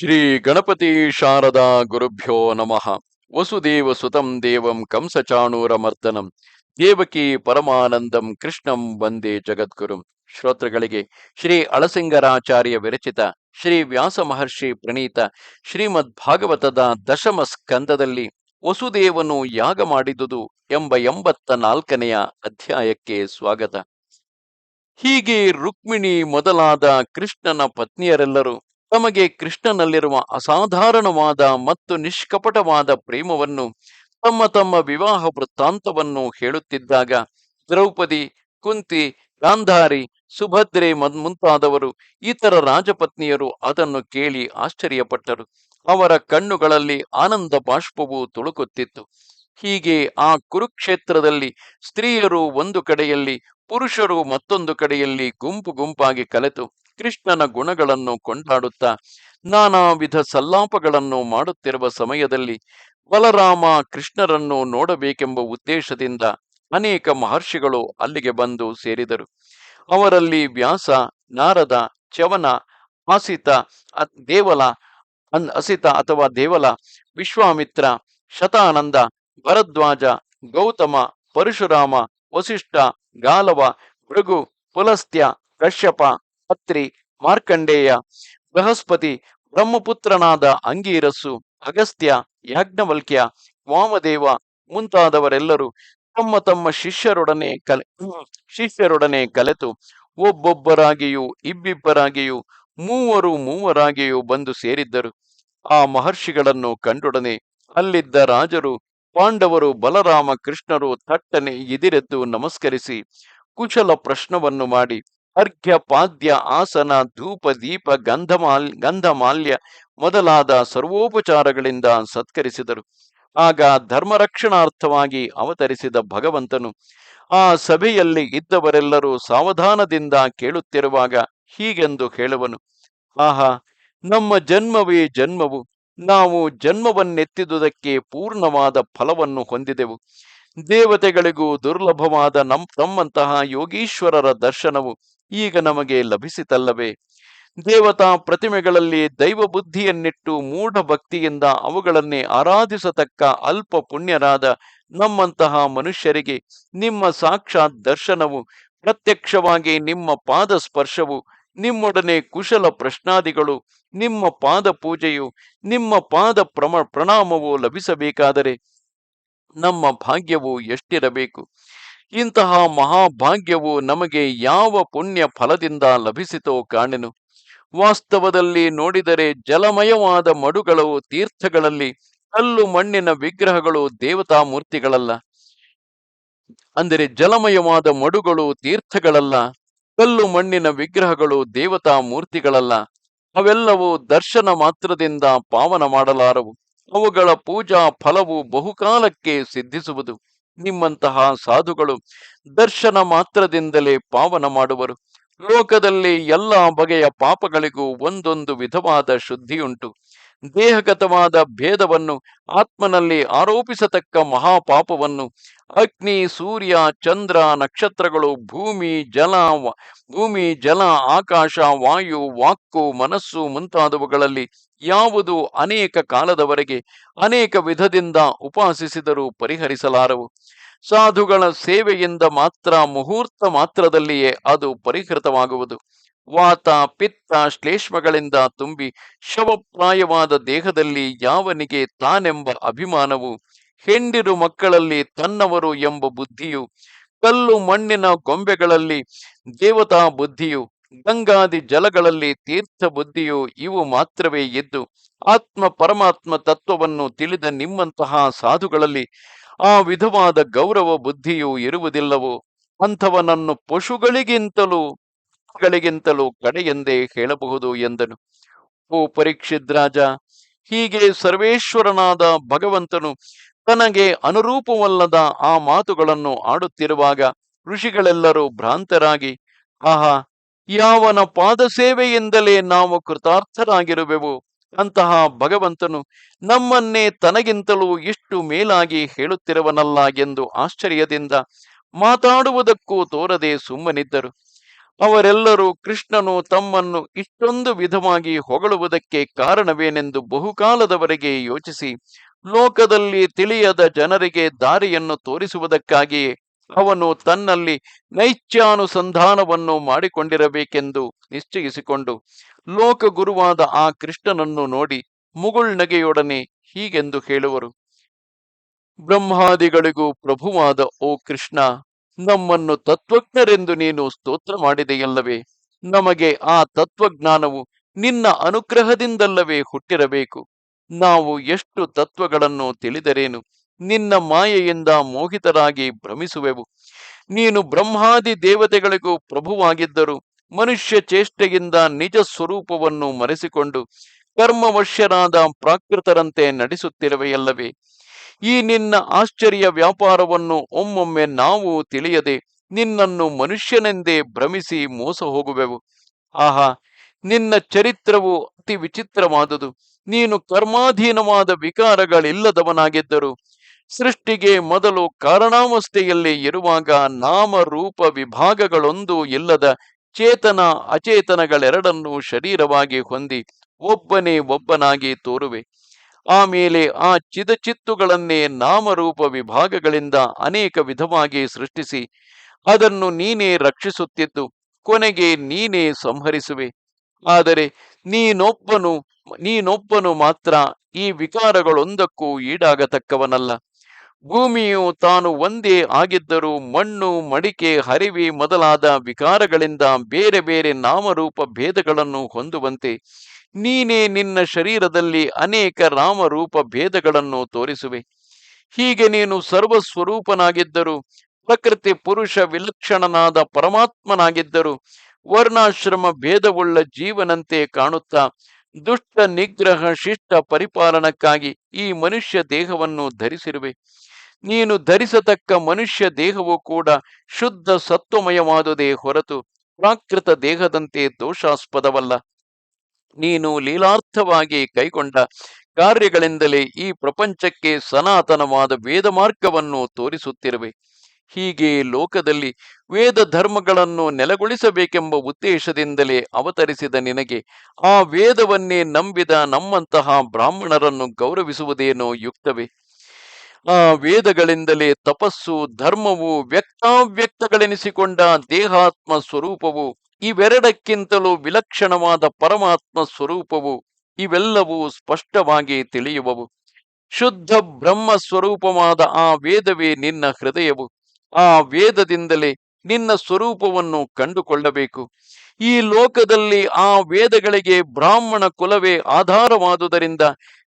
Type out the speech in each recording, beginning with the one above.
ಶ್ರೀ ಗಣಪತಿ ಶಾರದಾ ಗುರುಭ್ಯೋ ನಮಃ. ವಸುದೇವ ಸುತಂ ದೇವಂ ಕಂಸಚಾಣೂರ ಮರ್ದನಂ ದೇವಕಿ ಪರಮಾನಂದಂ ಕೃಷ್ಣಂ ವಂದೇ ಜಗದ್ಗುರು. ಶ್ರೋತೃಗಳಿಗೆ ಶ್ರೀ ಅಳಸಿಂಗರಾಚಾರ್ಯ ವಿರಚಿತ ಶ್ರೀ ವ್ಯಾಸ ಮಹರ್ಷಿ ಪ್ರಣೀತ ಶ್ರೀಮದ್ ಭಾಗವತದ ದಶಮ ಸ್ಕಂದದಲ್ಲಿ ವಸುದೇವನು ಯಾಗ ಮಾಡಿದುದು ಎಂಬ ಎಂಬತ್ತ ನಾಲ್ಕನೆಯ ಅಧ್ಯಾಯಕ್ಕೆ ಸ್ವಾಗತ. ಹೀಗೆ ರುಕ್ಮಿಣಿ ಮೊದಲಾದ ಕೃಷ್ಣನ ಪತ್ನಿಯರೆಲ್ಲರೂ ತಮಗೆ ಕೃಷ್ಣನಲ್ಲಿರುವ ಅಸಾಧಾರಣವಾದ ಮತ್ತು ನಿಷ್ಕಪಟವಾದ ಪ್ರೇಮವನ್ನು, ತಮ್ಮ ತಮ್ಮ ವಿವಾಹ ವೃತ್ತಾಂತವನ್ನು ಹೇಳುತ್ತಿದ್ದಾಗ ದ್ರೌಪದಿ, ಕುಂತಿ, ಗಾಂಧಾರಿ, ಸುಭದ್ರೆ ಮುಂತಾದವರು ಇತರ ರಾಜಪತ್ನಿಯರು ಅದನ್ನು ಕೇಳಿ ಆಶ್ಚರ್ಯಪಟ್ಟರು. ಅವರ ಕಣ್ಣುಗಳಲ್ಲಿ ಆನಂದ ಬಾಷ್ಪವು ತುಳುಕುತ್ತಿತ್ತು. ಹೀಗೆ ಆ ಕುರುಕ್ಷೇತ್ರದಲ್ಲಿ ಸ್ತ್ರೀಯರು ಒಂದು ಕಡೆಯಲ್ಲಿ, ಪುರುಷರು ಮತ್ತೊಂದು ಕಡೆಯಲ್ಲಿ ಗುಂಪು ಗುಂಪಾಗಿ ಕಲೆತು. ಕೃಷ್ಣನ ಗುಣಗಳನ್ನು ಕೊಂಡಾಡುತ್ತಾ ನಾನಾ ವಿಧ ಸಲ್ಲಾಪಗಳನ್ನು ಮಾಡುತ್ತಿರುವ ಸಮಯದಲ್ಲಿ ಬಲರಾಮ ಕೃಷ್ಣರನ್ನು ನೋಡಬೇಕೆಂಬ ಉದ್ದೇಶದಿಂದ ಅನೇಕ ಮಹರ್ಷಿಗಳು ಅಲ್ಲಿಗೆ ಬಂದು ಸೇರಿದರು. ಅವರಲ್ಲಿ ವ್ಯಾಸ, ನಾರದ ಚವನ ಆಸಿತ ದೇವಲ ಅಸಿತ ಅಥವಾ ದೇವಲ, ವಿಶ್ವಾಮಿತ್ರ, ಶತಾನಂದ, ಭರದ್ವಾಜ, ಗೌತಮ, ಪರಶುರಾಮ, ವಸಿಷ್ಠ, ಗಾಲವ, ಭೃಗು, ಪುಲಸ್ತ್ಯ, ಕಶ್ಯಪ ಅತ್ರಿ ಮಾರ್ಕಂಡೇಯ, ಬೃಹಸ್ಪತಿ, ಬ್ರಹ್ಮಪುತ್ರನಾದ ಅಂಗೀರಸ್ಸು ಅಗಸ್ತ್ಯ, ಯಾಜ್ಞವಲ್ಕ್ಯ, ವಾಮದೇವ ಮುಂತಾದವರೆಲ್ಲರೂ ತಮ್ಮ ತಮ್ಮ ಶಿಷ್ಯರೊಡನೆ ಕಲೆ ಶಿಷ್ಯರೊಡನೆ ಕಲೆತು ಒಬ್ಬೊಬ್ಬರಾಗಿಯೂ ಇಬ್ಬಿಬ್ಬರಾಗಿಯೂ ಮೂವರು ಮೂವರಾಗಿಯೂ ಬಂದು ಸೇರಿದ್ದರು. ಆ ಮಹರ್ಷಿಗಳನ್ನು ಕಂಡೊಡನೆ ಅಲ್ಲಿದ್ದ ರಾಜರು, ಪಾಂಡವರು, ಬಲರಾಮ ಕೃಷ್ಣರು ಥಟ್ಟನೆ ಎದಿರೆದ್ದು ನಮಸ್ಕರಿಸಿ ಕುಶಲ ಪ್ರಶ್ನವನ್ನು ಮಾಡಿ ಅರ್ಘ್ಯ ಪಾದ್ಯ ಆಸನ, ಧೂಪ, ದೀಪ, ಗಂಧಮಾಲ್, ಗಂಧಮಾಲ್ಯ ಮೊದಲಾದ ಸರ್ವೋಪಚಾರಗಳಿಂದ ಸತ್ಕರಿಸಿದರು. ಆಗ ಧರ್ಮರಕ್ಷಣಾರ್ಥವಾಗಿ ಅವತರಿಸಿದ ಭಗವಂತನು ಆ ಸಭೆಯಲ್ಲಿ ಇದ್ದವರೆಲ್ಲರೂ ಸಾವಧಾನದಿಂದ ಕೇಳುತ್ತಿರುವಾಗ ಹೀಗೆಂದು ಹೇಳುವನು. ಆಹಾ, ನಮ್ಮ ಜನ್ಮವೇ ಜನ್ಮವು. ನಾವು ಜನ್ಮವನ್ನೆತ್ತಿದುದಕ್ಕೆ ಪೂರ್ಣವಾದ ಫಲವನ್ನು ಹೊಂದಿದೆವು. ದೇವತೆಗಳಿಗೂ ದುರ್ಲಭವಾದ ನಮ್, ತಮ್ಮಂತಹ ಯೋಗೀಶ್ವರರ ದರ್ಶನವು ಈಗ ನಮಗೆ ಲಭಿಸಿತಲ್ಲವೇ? ದೇವತಾ ಪ್ರತಿಮೆಗಳಲ್ಲಿ ದೈವ ಬುದ್ಧಿಯನ್ನಿಟ್ಟು ಮೂಢ ಭಕ್ತಿಯಿಂದ ಅವುಗಳನ್ನೇ ಆರಾಧಿಸತಕ್ಕ ಅಲ್ಪ ಪುಣ್ಯರಾದ ನಮ್ಮಂತಹ ಮನುಷ್ಯರಿಗೆ ನಿಮ್ಮ ಸಾಕ್ಷಾತ್ ದರ್ಶನವು, ಪ್ರತ್ಯಕ್ಷವಾಗಿ ನಿಮ್ಮ ಪಾದ ಸ್ಪರ್ಶವು ನಿಮ್ಮೊಡನೆ ಕುಶಲ ಪ್ರಶ್ನಾದಿಗಳು, ನಿಮ್ಮ ಪಾದ ಪೂಜೆಯು ನಿಮ್ಮ ಪಾದ ಪ್ರಮ, ಪ್ರಣಾಮವು ಲಭಿಸಬೇಕಾದರೆ ನಮ್ಮ ಭಾಗ್ಯವು ಎಷ್ಟಿರಬೇಕು? ಇಂತಹ ಮಹಾಭಾಗ್ಯವು ನಮಗೆ ಯಾವ ಪುಣ್ಯ ಫಲದಿಂದ ಲಭಿಸಿತೋ ಕಾಣೆನು. ವಾಸ್ತವದಲ್ಲಿ ನೋಡಿದರೆ ಜಲಮಯವಾದ ಮಡುಗಳು ತೀರ್ಥಗಳಲ್ಲಿ ಕಲ್ಲು ಮಣ್ಣಿನ ವಿಗ್ರಹಗಳು ದೇವತಾ ಮೂರ್ತಿಗಳಲ್ಲ ಅಂದರೆ ಜಲಮಯವಾದ ಮಡುಗಳು ತೀರ್ಥಗಳಲ್ಲ, ಕಲ್ಲು ಮಣ್ಣಿನ ವಿಗ್ರಹಗಳು ದೇವತಾ ಮೂರ್ತಿಗಳಲ್ಲ ಅವೆಲ್ಲವೂ ದರ್ಶನ ಮಾತ್ರದಿಂದ ಪಾವನ ಮಾಡಲಾರವು. ಅವುಗಳ ಪೂಜಾ ಫಲವು ಬಹುಕಾಲಕ್ಕೆ ಸಿದ್ಧಿಸುವುದು. ನಿಮ್ಮಂತಹ ಸಾಧುಗಳು ದರ್ಶನ ಮಾತ್ರದಿಂದಲೇ ಪಾವನ ಮಾಡುವರು. ಲೋಕದಲ್ಲಿ ಎಲ್ಲ ಬಗೆಯ ಪಾಪಗಳಿಗೂ ಒಂದೊಂದು ವಿಧವಾದ ಶುದ್ಧಿಯುಂಟು. ದೇಹಗತವಾದ ಭೇದವನ್ನು ಆತ್ಮನಲ್ಲಿ ಆರೋಪಿಸತಕ್ಕ ಮಹಾಪಾಪವನ್ನು ಅಗ್ನಿ, ಸೂರ್ಯ, ಚಂದ್ರ, ನಕ್ಷತ್ರಗಳು, ಭೂಮಿ, ಜಲ ಭೂಮಿ, ಜಲ, ಆಕಾಶ, ವಾಯು, ವಾಕ್ಕು, ಮನಸ್ಸು ಮುಂತಾದವುಗಳಲ್ಲಿ ಯಾವುದು ಅನೇಕ ಕಾಲದವರೆಗೆ ಅನೇಕ ವಿಧದಿಂದ ಉಪಾಸಿಸಿದರೂ ಪರಿಹರಿಸಲಾರವು. ಸಾಧುಗಳ ಸೇವೆಯಿಂದ ಮಾತ್ರ, ಮುಹೂರ್ತ ಮಾತ್ರದಲ್ಲಿಯೇ ಅದು ಪರಿಹೃತವಾಗುವುದು. ವಾತ ಪಿತ್ತ ಶ್ಲೇಷ್ಮಗಳಿಂದ ತುಂಬಿ ಶವಪ್ರಾಯವಾದ ದೇಹದಲ್ಲಿ ಯಾವನಿಗೆ ತಾನೆಂಬ ಅಭಿಮಾನವು? ಹೆಂಡಿರು ಮಕ್ಕಳಲ್ಲಿ ತನ್ನವರು ಎಂಬ ಬುದ್ಧಿಯು? ಕಲ್ಲು ಮಣ್ಣಿನ ಗೊಂಬೆಗಳಲ್ಲಿ ದೇವತಾ ಬುದ್ಧಿಯು? ಗಂಗಾದಿ ಜಲಗಳಲ್ಲಿ ತೀರ್ಥ ಬುದ್ಧಿಯು ಇವು ಮಾತ್ರವೇ ಇದ್ದು ಆತ್ಮ ಪರಮಾತ್ಮ ತತ್ವವನ್ನು ತಿಳಿದ ನಿಮ್ಮಂತಹ ಸಾಧುಗಳಲ್ಲಿ ಆ ವಿಧವಾದ ಗೌರವ ಬುದ್ಧಿಯು ಇರುವುದಿಲ್ಲವೋ? ಅಂಥವನನ್ನು ಪಶುಗಳಿಗಿಂತಲೂ ಗಳಿಗಿಂತಲೂ ಕಡೆ ಎಂದೇ ಹೇಳಬಹುದು ಎಂದನು. ಓ ಪರೀಕ್ಷಿತ್ ರಾಜ, ಹೀಗೆ ಸರ್ವೇಶ್ವರನಾದ ಭಗವಂತನು ತನಗೆ ಅನುರೂಪವಲ್ಲದ ಆ ಮಾತುಗಳನ್ನು ಆಡುತ್ತಿರುವಾಗ ಋಷಿಗಳೆಲ್ಲರೂ ಭ್ರಾಂತರಾಗಿ, ಆಹಾ, ಯಾವನ ಪಾದ ಸೇವೆಯಿಂದಲೇ ನಾವು ಕೃತಾರ್ಥರಾಗಿರುವೆವು? ಅಂತಹ ಭಗವಂತನು ನಮ್ಮನ್ನೇ ತನಗಿಂತಲೂ ಇಷ್ಟು ಮೇಲಾಗಿ ಹೇಳುತ್ತಿರುವನಲ್ಲ ಎಂದು ಆಶ್ಚರ್ಯದಿಂದ ಮಾತಾಡುವುದಕ್ಕೂ ತೋರದೆ ಸುಮ್ಮನಿದ್ದರು. ಅವರೆಲ್ಲರೂ ಕೃಷ್ಣನು ತಮ್ಮನ್ನು ಇಷ್ಟೊಂದು ವಿಧವಾಗಿ ಹೊಗಳುವುದಕ್ಕೆ ಕಾರಣವೇನೆಂದು ಬಹುಕಾಲದವರೆಗೆ ಯೋಚಿಸಿ, ಲೋಕದಲ್ಲಿ ತಿಳಿಯದ ಜನರಿಗೆ ದಾರಿಯನ್ನು ತೋರಿಸುವುದಕ್ಕಾಗಿಯೇ ಅವನು ತನ್ನಲ್ಲಿ ನೈತ್ಯಾನುಸಂಧಾನವನ್ನು ಮಾಡಿಕೊಂಡಿರಬೇಕೆಂದು ನಿಶ್ಚಯಿಸಿಕೊಂಡು ಲೋಕಗುರುವಾದ ಆ ಕೃಷ್ಣನನ್ನು ನೋಡಿ ಮುಗುಳ್ನಗೆಯೊಡನೆ ಹೀಗೆಂದು ಹೇಳುವರು, ಬ್ರಹ್ಮಾದಿಗಳಿಗೂ ಪ್ರಭುವಾದ ಓ ಕೃಷ್ಣ ನಮ್ಮನ್ನು ತತ್ವಜ್ಞರೆಂದು ನೀನು ಸ್ತೋತ್ರ ಮಾಡಿದೆಯಲ್ಲವೇ? ನಮಗೆ ಆ ತತ್ವಜ್ಞಾನವು ನಿನ್ನ ಅನುಗ್ರಹದಿಂದಲ್ಲವೇ ಹುಟ್ಟಿರಬೇಕು. ನಾವು ಎಷ್ಟು ತತ್ವಗಳನ್ನು ತಿಳಿದರೇನು? ನಿನ್ನ ಮಾಯೆಯಿಂದ ಮೋಹಿತರಾಗಿ ಭ್ರಮಿಸುವೆವು. ನೀನು ಬ್ರಹ್ಮಾದಿ ದೇವತೆಗಳಿಗೂ ಪ್ರಭುವಾಗಿದ್ದರು ಮನುಷ್ಯ ಚೇಷ್ಟೆಯಿಂದ ನಿಜ ಸ್ವರೂಪವನ್ನು ಮರೆಸಿಕೊಂಡು ಕರ್ಮವಶ್ಯರಾದ ಪ್ರಾಕೃತರಂತೆ ನಡೆಸುತ್ತಿರುವೆಯಲ್ಲವೇ? ಈ ನಿನ್ನ ಆಶ್ಚರ್ಯ ವ್ಯಾಪಾರವನ್ನು ಒಮ್ಮೊಮ್ಮೆ ನಾವು ತಿಳಿಯದೆ ನಿನ್ನನ್ನು ಮನುಷ್ಯನೆಂದೇ ಭ್ರಮಿಸಿ ಮೋಸ ಹೋಗುವೆವು. ಆಹಾ, ನಿನ್ನ ಚರಿತ್ರವು ಅತಿ ವಿಚಿತ್ರವಾದುದು. ನೀನು ಕರ್ಮಾಧೀನವಾದ ವಿಕಾರಗಳಿಲ್ಲದವನಾಗಿದ್ದರು ಸೃಷ್ಟಿಗೆ ಮೊದಲು ಕಾರಣಾವಸ್ಥೆಯಲ್ಲಿ ಇರುವಾಗ ನಾಮ ರೂಪ ವಿಭಾಗಗಳೊಂದು ಇಲ್ಲದ ಚೇತನ ಅಚೇತನಗಳೆರಡನ್ನೂ ಶರೀರವಾಗಿ ಹೊಂದಿ ಒಬ್ಬನೇ ಒಬ್ಬನಾಗಿ ತೋರುವೆ. ಆಮೇಲೆ ಆ ಚಿದಚಿತ್ತುಗಳನ್ನೇ ನಾಮರೂಪ ವಿಭಾಗಗಳಿಂದ ಅನೇಕ ವಿಧವಾಗಿ ಸೃಷ್ಟಿಸಿ ಅದನ್ನು ನೀನೇ ರಕ್ಷಿಸುತ್ತಿದ್ದು, ಕೊನೆಗೆ ನೀನೇ ಸಂಹರಿಸುವೆ. ಆದರೆ ನೀನೊಬ್ಬನು ನೀನೊಬ್ಬನು ಮಾತ್ರ ಈ ವಿಕಾರಗಳೊಂದಕ್ಕೂ ಈಡಾಗತಕ್ಕವನಲ್ಲ. ಭೂಮಿಯು ತಾನು ಒಂದೇ ಆಗಿದ್ದರೂ ಮಣ್ಣು, ಮಡಿಕೆ, ಹರಿವಿ ಮೊದಲಾದ ವಿಕಾರಗಳಿಂದ ಬೇರೆ ಬೇರೆ ನಾಮರೂಪ ಭೇದಗಳನ್ನು ಹೊಂದುವಂತೆ ನೀನೇ ನಿನ್ನ ಶರೀರದಲ್ಲಿ ಅನೇಕ ರಾಮರೂಪ ಭೇದಗಳನ್ನು ತೋರಿಸುವೆ. ಹೀಗೆ ನೀನು ಸರ್ವಸ್ವರೂಪನಾಗಿದ್ದರು, ಪ್ರಕೃತಿ ಪುರುಷ ವಿಲಕ್ಷಣನಾದ ಪರಮಾತ್ಮನಾಗಿದ್ದರು, ವರ್ಣಾಶ್ರಮ ಭೇದವುಳ್ಳ ಜೀವನಂತೆ ಕಾಣುತ್ತಾ, ದುಷ್ಟ ನಿಗ್ರಹ ಶಿಷ್ಟ ಪರಿಪಾಲನಕ್ಕಾಗಿ ಈ ಮನುಷ್ಯ ದೇಹವನ್ನು ಧರಿಸಿರುವೆ. ನೀನು ಧರಿಸತಕ್ಕ ಮನುಷ್ಯ ದೇಹವು ಕೂಡ ಶುದ್ಧ ಸತ್ವಮಯವಾದುದೇ ಹೊರತು ಪ್ರಾಕೃತ ದೇಹದಂತೆ ದೋಷಾಸ್ಪದವಲ್ಲ. ನೀನು ಲೀಲಾರ್ಥವಾಗಿ ಕೈಗೊಂಡ ಕಾರ್ಯಗಳಿಂದಲೇ ಈ ಪ್ರಪಂಚಕ್ಕೆ ಸನಾತನವಾದ ವೇದ ಮಾರ್ಗವನ್ನು ತೋರಿಸುತ್ತಿರುವೆ. ಹೀಗೆ ಲೋಕದಲ್ಲಿ ವೇದ ಧರ್ಮಗಳನ್ನು ನೆಲೆಗೊಳಿಸಬೇಕೆಂಬ ಉದ್ದೇಶದಿಂದಲೇ ಅವತರಿಸಿದ ನಿನಗೆ ಆ ವೇದವನ್ನೇ ನಂಬಿದ ನಮ್ಮಂತಹ ಬ್ರಾಹ್ಮಣರನ್ನು ಗೌರವಿಸುವುದೇನೋ ಯುಕ್ತವೇ. ಆ ವೇದಗಳಿಂದಲೇ ತಪಸ್ಸು, ಧರ್ಮವು ವ್ಯಕ್ತಾವ್ಯಕ್ತಗಳೆನಿಸಿಕೊಂಡ ದೇಹಾತ್ಮ ಸ್ವರೂಪವು ಇವೆರಡಕ್ಕಿಂತಲೂ ವಿಲಕ್ಷಣವಾದ ಪರಮಾತ್ಮ ಸ್ವರೂಪವು ಇವೆಲ್ಲವೂ ಸ್ಪಷ್ಟವಾಗಿ ತಿಳಿಯುವವು. ಶುದ್ಧ ಬ್ರಹ್ಮ ಸ್ವರೂಪವಾದ ಆ ವೇದವೇ ನಿನ್ನ ಹೃದಯವು. ಆ ವೇದದಿಂದಲೇ ನಿನ್ನ ಸ್ವರೂಪವನ್ನು ಕಂಡುಕೊಳ್ಳಬೇಕು. ಈ ಲೋಕದಲ್ಲಿ ಆ ವೇದಗಳಿಗೆ ಬ್ರಾಹ್ಮಣ ಕುಲವೇ ಆಧಾರವಾದುದರಿಂದ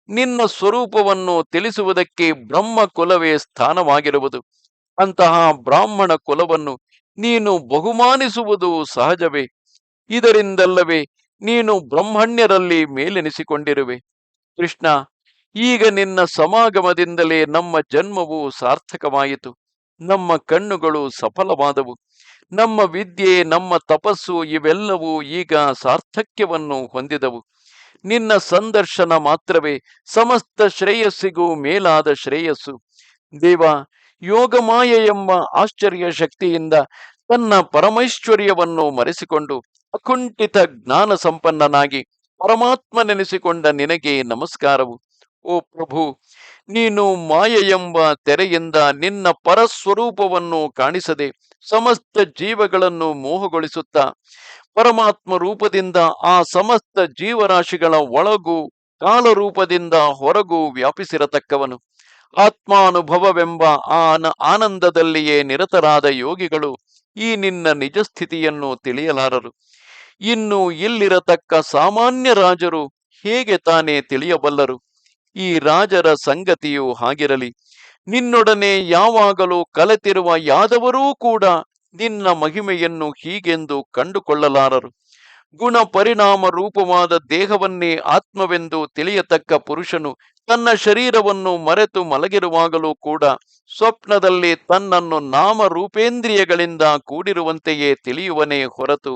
ನಿನ್ನ ಸ್ವರೂಪವನ್ನು ತಿಳಿಸುವುದಕ್ಕೆ ಬ್ರಹ್ಮ ಕುಲವೇ ಸ್ಥಾನವಾಗಿರುವುದು. ಅಂತಹ ಬ್ರಾಹ್ಮಣ ಕುಲವನ್ನು ನೀನು ಬಹುಮಾನಿಸುವುದು ಸಹಜವೇ. ಇದರಿಂದಲ್ಲವೇ ನೀನು ಬ್ರಹ್ಮಣ್ಯರಲ್ಲಿ ಮೇಲೆನಿಸಿಕೊಂಡಿರುವೆ. ಕೃಷ್ಣ, ಈಗ ನಿನ್ನ ಸಮಾಗಮದಿಂದಲೇ ನಮ್ಮ ಜನ್ಮವು ಸಾರ್ಥಕವಾಯಿತು. ನಮ್ಮ ಕಣ್ಣುಗಳು ಸಫಲವಾದವು. ನಮ್ಮ ವಿದ್ಯೆ, ನಮ್ಮ ತಪಸ್ಸು ಇವೆಲ್ಲವೂ ಈಗ ಸಾರ್ಥಕ್ಯವನ್ನು ಹೊಂದಿದವು. ನಿನ್ನ ಸಂದರ್ಶನ ಮಾತ್ರವೇ, ಸಮಸ್ತ ಶ್ರೇಯಸ್ಸಿಗೂ ಮೇಲಾದ ಶ್ರೇಯಸ್ಸು. ದೇವ, ಯೋಗಮಾಯ ಎಂಬ ಆಶ್ಚರ್ಯ ಶಕ್ತಿಯಿಂದ ತನ್ನ ಪರಮೈಶ್ವರ್ಯವನ್ನು ಮರೆಸಿಕೊಂಡು ಅಕುಂಠಿತ ಜ್ಞಾನ ಸಂಪನ್ನನಾಗಿ ಪರಮಾತ್ಮನೆನಿಸಿಕೊಂಡ ನಿನಗೆ ನಮಸ್ಕಾರವು. ಓ ಪ್ರಭು, ನೀನು ಮಾಯ ಎಂಬ ತೆರೆಯಿಂದ ನಿನ್ನ ಪರಸ್ವರೂಪವನ್ನು ಕಾಣಿಸದೆ ಸಮಸ್ತ ಜೀವಗಳನ್ನು ಮೋಹಗೊಳಿಸುತ್ತಾ ಪರಮಾತ್ಮ ರೂಪದಿಂದ ಆ ಸಮಸ್ತ ಜೀವರಾಶಿಗಳ ಒಳಗೂ ಕಾಲರೂಪದಿಂದ ಹೊರಗೂ ವ್ಯಾಪಿಸಿರತಕ್ಕವನು. ಆತ್ಮಾನುಭವವೆಂಬ ಆನ- ಆನಂದದಲ್ಲಿಯೇ ನಿರತರಾದ ಯೋಗಿಗಳು ಈ ನಿನ್ನ ನಿಜ ಸ್ಥಿತಿಯನ್ನು ತಿಳಿಯಲಾರರು. ಇನ್ನು ಇಲ್ಲಿರತಕ್ಕ ಸಾಮಾನ್ಯ ರಾಜರು ಹೇಗೆ ತಾನೇ ತಿಳಿಯಬಲ್ಲರು? ಈ ರಾಜರ ಸಂಗತಿಯು ಹಾಗಿರಲಿ. ನಿನ್ನೊಡನೆ ಯಾವಾಗಲೂ ಕಲೆತಿರುವ ಯಾದವರೂ ಕೂಡ ನಿನ್ನ ಮಹಿಮೆಯನ್ನು ಹೀಗೆಂದು ಕಂಡುಕೊಳ್ಳಲಾರರು. ಗುಣ ಪರಿಣಾಮ ರೂಪವಾದ ದೇಹವನ್ನೇ ಆತ್ಮವೆಂದು ತಿಳಿಯತಕ್ಕ ಪುರುಷನು ತನ್ನ ಶರೀರವನ್ನು ಮರೆತು ಮಲಗಿರುವಾಗಲೂ ಕೂಡ ಸ್ವಪ್ನದಲ್ಲಿ ತನ್ನನ್ನು ನಾಮ ರೂಪೇಂದ್ರಿಯಗಳಿಂದ ಕೂಡಿರುವಂತೆಯೇ ತಿಳಿಯುವನೇ ಹೊರತು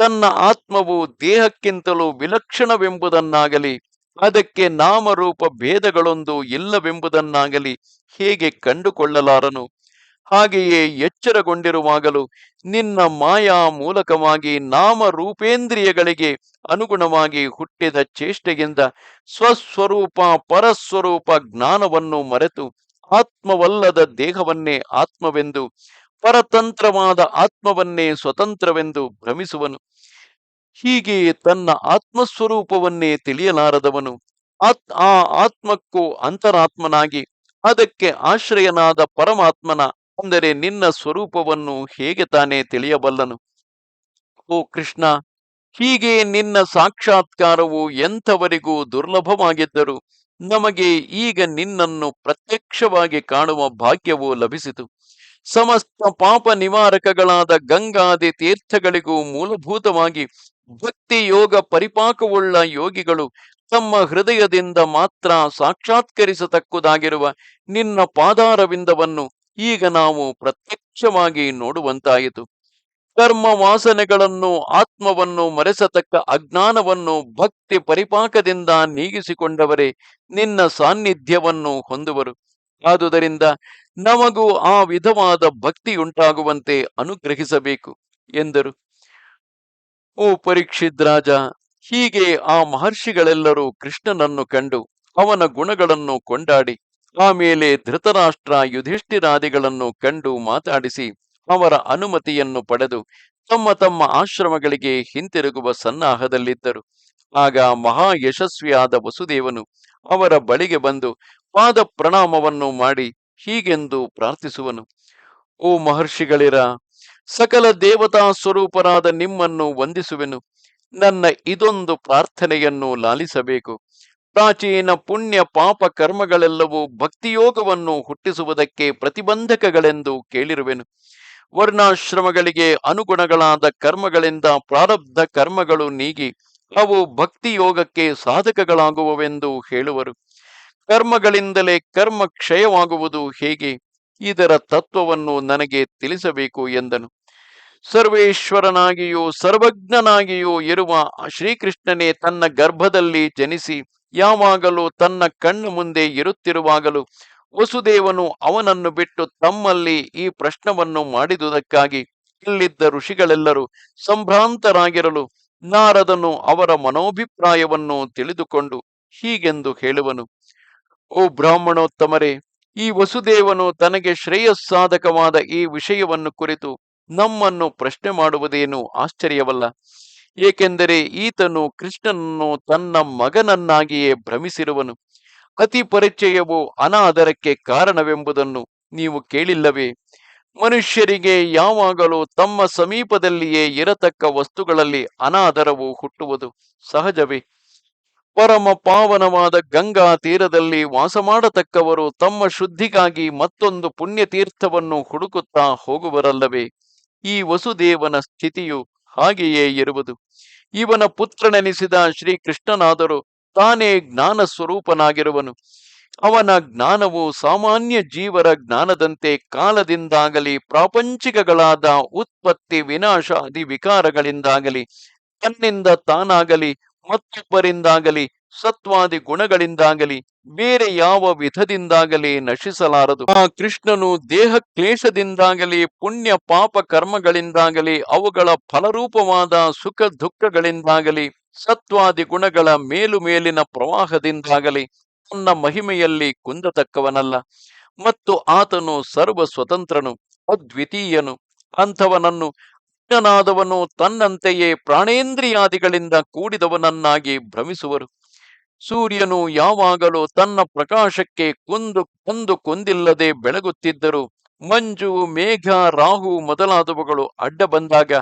ತನ್ನ ಆತ್ಮವು ದೇಹಕ್ಕಿಂತಲೂ ವಿಲಕ್ಷಣವೆಂಬುದನ್ನಾಗಲಿ, ಅದಕ್ಕೆ ನಾಮರೂಪ ಭೇದಗಳೊಂದು ಇಲ್ಲವೆಂಬುದನ್ನಾಗಲಿ ಹೇಗೆ ಕಂಡುಕೊಳ್ಳಲಾರನು? ಹಾಗೆಯೇ ಎಚ್ಚರಗೊಂಡಿರುವಾಗಲೂ ನಿನ್ನ ಮಾಯಾ ಮೂಲಕವಾಗಿ ನಾಮ ರೂಪೇಂದ್ರಿಯಗಳಿಗೆ ಅನುಗುಣವಾಗಿ ಹುಟ್ಟಿದ ಚೇಷ್ಟೆಯಿಂದ ಸ್ವಸ್ವರೂಪ ಪರಸ್ವರೂಪ ಜ್ಞಾನವನ್ನು ಮರೆತು ಆತ್ಮವಲ್ಲದ ದೇಹವನ್ನೇ ಆತ್ಮವೆಂದು, ಪರತಂತ್ರವಾದ ಆತ್ಮವನ್ನೇ ಸ್ವತಂತ್ರವೆಂದು ಭ್ರಮಿಸುವನು. ಹೀಗೆಯೇ ತನ್ನ ಆತ್ಮಸ್ವರೂಪವನ್ನೇ ತಿಳಿಯಲಾರದವನು. ಆತ್, ಆ ಆತ್ಮಕ್ಕೂ ಅಂತರಾತ್ಮನಾಗಿ ಅದಕ್ಕೆ ಆಶ್ರಯನಾದ ಪರಮಾತ್ಮನ ಅಂದರೆ ನಿನ್ನ ಸ್ವರೂಪವನ್ನು ಹೇಗೆ ತಾನೇ ತಿಳಿಯಬಲ್ಲನು? ಓ ಕೃಷ್ಣ, ಹೀಗೆ ನಿನ್ನ ಸಾಕ್ಷಾತ್ಕಾರವು ಎಂಥವರಿಗೂ ದುರ್ಲಭವಾಗಿದ್ದರು ನಮಗೆ ಈಗ ನಿನ್ನನ್ನು ಪ್ರತ್ಯಕ್ಷವಾಗಿ ಕಾಣುವ ಭಾಗ್ಯವು ಲಭಿಸಿತು. ಸಮಸ್ತ ಪಾಪ ನಿವಾರಕಗಳಾದ ಗಂಗಾದಿ ತೀರ್ಥಗಳಿಗೂ ಮೂಲಭೂತವಾಗಿ ಭಕ್ತಿ ಯೋಗ ಪರಿಪಾಕವುಳ್ಳ ಯೋಗಿಗಳು ತಮ್ಮ ಹೃದಯದಿಂದ ಮಾತ್ರ ಸಾಕ್ಷಾತ್ಕರಿಸತಕ್ಕುದಾಗಿರುವ ನಿನ್ನ ಪಾದಾರವಿಂದವನ್ನು ಈಗ ನಾವು ಪ್ರತ್ಯಕ್ಷವಾಗಿ ನೋಡುವಂತಾಯಿತು. ಕರ್ಮ ವಾಸನೆಗಳನ್ನು, ಆತ್ಮವನ್ನು ಮರೆಸತಕ್ಕ ಅಜ್ಞಾನವನ್ನು ಭಕ್ತಿ ಪರಿಪಾಕದಿಂದ ನೀಗಿಸಿಕೊಂಡವರೇ ನಿನ್ನ ಸಾನ್ನಿಧ್ಯವನ್ನು ಹೊಂದುವರು. ಆದುದರಿಂದ ನಮಗೂ ಆ ವಿಧವಾದ ಭಕ್ತಿಯುಂಟಾಗುವಂತೆ ಅನುಗ್ರಹಿಸಬೇಕು, ಎಂದರು. ಓ ಪರೀಕ್ಷಿದ್ ರಾಜ, ಹೀಗೆ ಆ ಮಹರ್ಷಿಗಳೆಲ್ಲರೂ ಕೃಷ್ಣನನ್ನು ಕಂಡು ಅವನ ಗುಣಗಳನ್ನು ಕೊಂಡಾಡಿ. ಆಮೇಲೆ ಧೃತರಾಷ್ಟ್ರ ಯುಧಿಷ್ಠಿರಾದಿಗಳನ್ನು ಕಂಡು ಮಾತಾಡಿಸಿ ಅವರ ಅನುಮತಿಯನ್ನು ಪಡೆದು ತಮ್ಮ ತಮ್ಮ ಆಶ್ರಮಗಳಿಗೆ ಹಿಂತಿರುಗುವ ಸನ್ನಾಹದಲ್ಲಿದ್ದರು. ಆಗ ಮಹಾ ಯಶಸ್ವಿಯಾದ ವಸುದೇವನು ಅವರ ಬಳಿಗೆ ಬಂದು ಪಾದ ಪ್ರಣಾಮವನ್ನು ಮಾಡಿ ಹೀಗೆಂದು ಪ್ರಾರ್ಥಿಸುವನು. ಓ ಮಹರ್ಷಿಗಳಿರ ಸಕಲ ದೇವತಾ ಸ್ವರೂಪರಾದ ನಿಮ್ಮನ್ನು ವಂದಿಸುವೆನು. ನನ್ನ ಇದೊಂದು ಪ್ರಾರ್ಥನೆಯನ್ನು ಲಾಲಿಸಬೇಕು. ಪ್ರಾಚೀನ ಪುಣ್ಯ ಪಾಪ ಕರ್ಮಗಳೆಲ್ಲವೂ ಭಕ್ತಿಯೋಗವನ್ನು ಹುಟ್ಟಿಸುವುದಕ್ಕೆ ಪ್ರತಿಬಂಧಕಗಳೆಂದು ಕೇಳಿರುವೆನು. ವರ್ಣಾಶ್ರಮಗಳಿಗೆ ಅನುಗುಣಗಳಾದ ಕರ್ಮಗಳಿಂದ ಪ್ರಾರಬ್ಧ ಕರ್ಮಗಳು ನೀಗಿ ಅವು ಭಕ್ತಿ ಯೋಗಕ್ಕೆ ಸಾಧಕಗಳಾಗುವವೆಂದು ಹೇಳುವರು. ಕರ್ಮಗಳಿಂದಲೇ ಕರ್ಮ ಕ್ಷಯವಾಗುವುದು ಹೇಗೆ? ಇದರ ತತ್ವವನ್ನು ನನಗೆ ತಿಳಿಸಬೇಕು ಎಂದನು. ಸರ್ವೇಶ್ವರನಾಗಿಯೂ ಸರ್ವಜ್ಞನಾಗಿಯೂ ಇರುವ ಶ್ರೀಕೃಷ್ಣನೇ ತನ್ನ ಗರ್ಭದಲ್ಲಿ ಜನಿಸಿ ಯಾವಾಗಲೂ ತನ್ನ ಕಣ್ಣು ಮುಂದೆ ಇರುತ್ತಿರುವಾಗಲೂ ವಸುದೇವನು ಅವನನ್ನು ಬಿಟ್ಟು ತಮ್ಮಲ್ಲಿ ಈ ಪ್ರಶ್ನವನ್ನು ಮಾಡಿದುದಕ್ಕಾಗಿ ಇಲ್ಲಿದ್ದ ಋಷಿಗಳೆಲ್ಲರೂ ಸಂಭ್ರಾಂತರಾಗಿರಲು ನಾರದನು ಅವರ ಮನೋಭಿಪ್ರಾಯವನ್ನು ತಿಳಿದುಕೊಂಡು ಹೀಗೆಂದು ಹೇಳುವನು. ಓ ಬ್ರಾಹ್ಮಣೋತ್ತಮರೇ, ಈ ವಸುದೇವನು ತನಗೆ ಶ್ರೇಯಸ್ಸಾಧಕವಾದ ಈ ವಿಷಯವನ್ನು ಕುರಿತು ನಮ್ಮನ್ನು ಪ್ರಶ್ನೆ ಮಾಡುವುದೇನು ಆಶ್ಚರ್ಯವಲ್ಲ. ಏಕೆಂದರೆ ಈತನು ಕೃಷ್ಣನನ್ನು ತನ್ನ ಮಗನನ್ನಾಗಿಯೇ ಭ್ರಮಿಸಿರುವನು. ಅತಿ ಪರಿಚಯವು ಅನಾದರಕ್ಕೆ ಕಾರಣವೆಂಬುದನ್ನು ನೀವು ಕೇಳಿಲ್ಲವೇ? ಮನುಷ್ಯರಿಗೆ ಯಾವಾಗಲೂ ತಮ್ಮ ಸಮೀಪದಲ್ಲಿಯೇ ಇರತಕ್ಕ ವಸ್ತುಗಳಲ್ಲಿ ಅನಾದರವು ಹುಟ್ಟುವುದು ಸಹಜವೇ? ಪರಮ ಪಾವನವಾದ ಗಂಗಾ ತೀರದಲ್ಲಿ ವಾಸ ಮಾಡತಕ್ಕವರು ತಮ್ಮ ಶುದ್ಧಿಗಾಗಿ ಮತ್ತೊಂದು ಪುಣ್ಯತೀರ್ಥವನ್ನು ಹುಡುಕುತ್ತಾ ಹೋಗುವರಲ್ಲವೇ? ಈ ವಸುದೇವನ ಸ್ಥಿತಿಯು ಹಾಗೆಯೇ ಇರುವುದು. ಇವನ ಪುತ್ರನೆನಿಸಿದ ಶ್ರೀಕೃಷ್ಣನಾದರೂ ತಾನೇ ಜ್ಞಾನ ಸ್ವರೂಪನಾಗಿರುವನು. ಅವನ ಜ್ಞಾನವು ಸಾಮಾನ್ಯ ಜೀವರ ಜ್ಞಾನದಂತೆ ಕಾಲದಿಂದಾಗಲಿ, ಪ್ರಾಪಂಚಿಕಗಳಾದ ಉತ್ಪತ್ತಿ ವಿನಾಶಾದಿ ವಿಕಾರಗಳಿಂದಾಗಲಿ, ತನ್ನಿಂದ ತಾನಾಗಲಿ, ಮತ್ತೊಬ್ಬರಿಂದಾಗಲಿ ಸತ್ವಾದಿ ಗುಣಗಳಿಂದಾಗಲಿ, ಬೇರೆ ಯಾವ ವಿಧದಿಂದಾಗಲಿ ನಶಿಸಲಾರದು. ಆ ಕೃಷ್ಣನು ದೇಹ ಕ್ಲೇಶದಿಂದಾಗಲಿ, ಪುಣ್ಯ ಪಾಪ ಕರ್ಮಗಳಿಂದಾಗಲಿ, ಅವುಗಳ ಫಲರೂಪವಾದ ಸುಖ ದುಃಖಗಳಿಂದಾಗಲಿ, ಸತ್ವಾದಿ ಗುಣಗಳ ಮೇಲು ಮೇಲಿನ ಪ್ರವಾಹದಿಂದಾಗಲಿ, ತನ್ನ ಮಹಿಮೆಯಲ್ಲಿ ಕುಂದತಕ್ಕವನಲ್ಲ. ಮತ್ತು ಆತನು ಸರ್ವ ಸ್ವತಂತ್ರನು, ಅದ್ವಿತೀಯನು, ಅಂಥವನನ್ನು ಅಜ್ಞನಾದವನು ತನ್ನಂತೆಯೇ ಪ್ರಾಣೇಂದ್ರಿಯಾದಿಗಳಿಂದ ಕೂಡಿದವನನ್ನಾಗಿ ಭ್ರಮಿಸುವರು. ಸೂರ್ಯನು ಯಾವಾಗಲೂ ತನ್ನ ಪ್ರಕಾಶಕ್ಕೆ ಕುಂದು, ಕೊಂದು ಕೊಂದಿಲ್ಲದೆ ಬೆಳಗುತ್ತಿದ್ದರು. ಮಂಜು, ಮೇಘ, ರಾಹು ಮೊದಲಾದವುಗಳು ಅಡ್ಡ ಬಂದಾಗ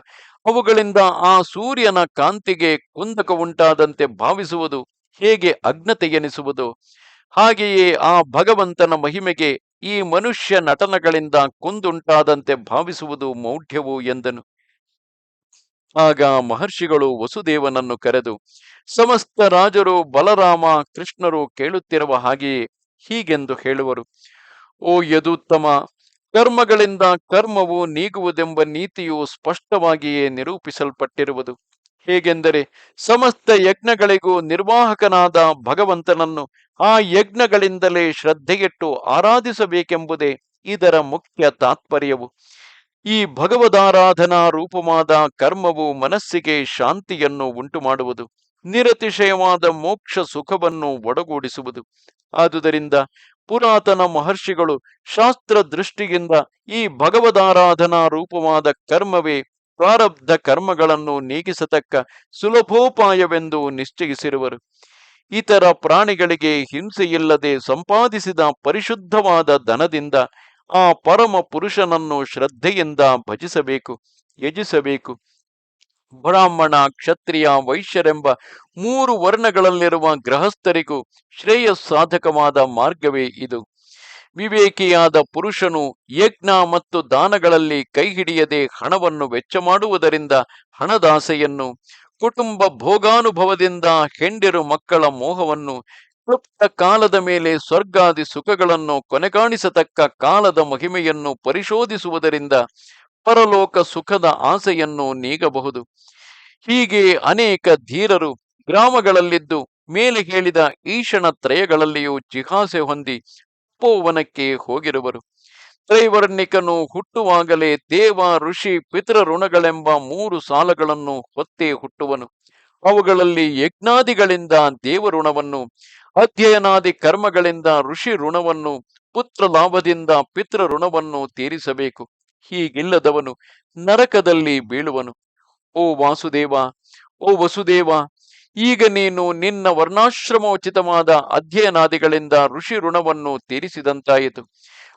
ಅವುಗಳಿಂದ ಆ ಸೂರ್ಯನ ಕಾಂತಿಗೆ ಕುಂದಕ ಉಂಟಾದಂತೆ ಭಾವಿಸುವುದು ಹೇಗೆ ಅಜ್ಞತೆ ಎನಿಸುವುದು ಹಾಗೆಯೇ ಆ ಭಗವಂತನ ಮಹಿಮೆಗೆ ಈ ಮನುಷ್ಯ ನಟನಗಳಿಂದ ಕುಂದುಂಟಾದಂತೆ ಭಾವಿಸುವುದು ಮೌಢ್ಯವು ಎಂದನು. ಆಗ ಮಹರ್ಷಿಗಳು ವಸುದೇವನನ್ನು ಕರೆದು ಸಮಸ್ತ ರಾಜರು ಬಲರಾಮ ಕೃಷ್ಣರು ಕೇಳುತ್ತಿರುವ ಹಾಗೆಯೇ ಹೀಗೆಂದು ಹೇಳುವರು. ಓ ಯದುತ್ತಮ, ಕರ್ಮಗಳಿಂದ ಕರ್ಮವು ನೀಗುವುದೆಂಬ ನೀತಿಯು ಸ್ಪಷ್ಟವಾಗಿಯೇ ನಿರೂಪಿಸಲ್ಪಟ್ಟಿರುವುದು. ಹೇಗೆಂದರೆ, ಸಮಸ್ತ ಯಜ್ಞಗಳಿಗೂ ನಿರ್ವಾಹಕನಾದ ಭಗವಂತನನ್ನು ಆ ಯಜ್ಞಗಳಿಂದಲೇ ಶ್ರದ್ಧೆಗೆಟ್ಟು ಆರಾಧಿಸಬೇಕೆಂಬುದೇ ಇದರ ಮುಖ್ಯ ತಾತ್ಪರ್ಯವು. ಈ ಭಗವದಾರಾಧನಾ ರೂಪವಾದ ಕರ್ಮವು ಮನಸ್ಸಿಗೆ ಶಾಂತಿಯನ್ನು ಉಂಟು ಮಾಡುವುದು ನಿರತಿಶಯವಾದ ಮೋಕ್ಷ ಸುಖವನ್ನು ಒಡಗೂಡಿಸುವುದು. ಆದುದರಿಂದ ಪುರಾತನ ಮಹರ್ಷಿಗಳು ಶಾಸ್ತ್ರ ದೃಷ್ಟಿಯಿಂದ ಈ ಭಗವದಾರಾಧನಾ ರೂಪವಾದ ಕರ್ಮವೇ ಪ್ರಾರಬ್ಧ ಕರ್ಮಗಳನ್ನು ನೀಗಿಸತಕ್ಕ ಸುಲಭೋಪಾಯವೆಂದು ನಿಶ್ಚಯಿಸಿರುವರು. ಇತರ ಪ್ರಾಣಿಗಳಿಗೆ ಹಿಂಸೆಯಿಲ್ಲದೆ ಸಂಪಾದಿಸಿದ ಪರಿಶುದ್ಧವಾದ ಧನದಿಂದ ಆ ಪರಮ ಪುರುಷನನ್ನು ಶ್ರದ್ಧೆಯಿಂದ ಭಜಿಸಬೇಕು ಯಜಿಸಬೇಕು ಬ್ರಾಹ್ಮಣ, ಕ್ಷತ್ರಿಯ, ವೈಶ್ಯರೆಂಬ ಮೂರು ವರ್ಣಗಳಲ್ಲಿರುವ ಗೃಹಸ್ಥರಿಗೂ ಶ್ರೇಯಸ್ಸಾಧಕವಾದ ಮಾರ್ಗವೇ ಇದು. ವಿವೇಕಿಯಾದ ಪುರುಷನು ಯಜ್ಞ ಮತ್ತು ದಾನಗಳಲ್ಲಿ ಕೈ ಹಿಡಿಯದೆ ಹಣವನ್ನು ವೆಚ್ಚ ಮಾಡುವುದರಿಂದ ಹಣದಾಸೆಯನ್ನು, ಕುಟುಂಬ ಭೋಗಾನುಭವದಿಂದ ಹೆಂಡಿರು ಮಕ್ಕಳ ಮೋಹವನ್ನು, ಕ್ಲುಪ್ತ ಕಾಲದ ಮೇಲೆ ಸ್ವರ್ಗಾದಿ ಸುಖಗಳನ್ನು ಕೊನೆಗಾಣಿಸತಕ್ಕ ಕಾಲದ ಮಹಿಮೆಯನ್ನು ಪರಿಶೋಧಿಸುವುದರಿಂದ ಪರಲೋಕ ಸುಖದ ಆಸೆಯನ್ನು ನೀಗಬಹುದು. ಹೀಗೆ ಅನೇಕ ಧೀರರು ಗ್ರಾಮಗಳಲ್ಲಿದ್ದು ಮೇಲೆ ಹೇಳಿದ ಈಶನ ತ್ರಯಗಳಲ್ಲಿಯೂ ಜಿಹಾಸೆ ಹೊಂದಿ ಪೋವನಕ್ಕೆ ಹೋಗಿರುವರು. ತ್ರೈವರ್ಣಿಕನು ಹುಟ್ಟುವಾಗಲೇ ದೇವ, ಋಷಿ, ಪಿತೃ ಋಣಗಳೆಂಬ ಮೂರು ಸಾಲಗಳನ್ನು ಹೊತ್ತೇ ಹುಟ್ಟುವನು. ಅವುಗಳಲ್ಲಿ ಯಜ್ಞಾದಿಗಳಿಂದ ದೇವಋಣವನ್ನು ಅಧ್ಯಯನಾದಿ ಕರ್ಮಗಳಿಂದ ಋಷಿ ಋಣವನ್ನು, ಪುತ್ರ ಲಾಭದಿಂದ ಪಿತೃ ಋಣವನ್ನು ತೀರಿಸಬೇಕು. ಹೀಗಿಲ್ಲದವನು ನರಕದಲ್ಲಿ ಬೀಳುವನು. ಓ ವಾಸುದೇವ, ಓ ವಸುದೇವ, ಈಗ ನೀನು ನಿನ್ನ ವರ್ಣಾಶ್ರಮೋಚಿತವಾದ ಅಧ್ಯಯನಾದಿಗಳಿಂದ ಋಷಿ ಋಣವನ್ನು ತೀರಿಸಿದಂತಾಯಿತು.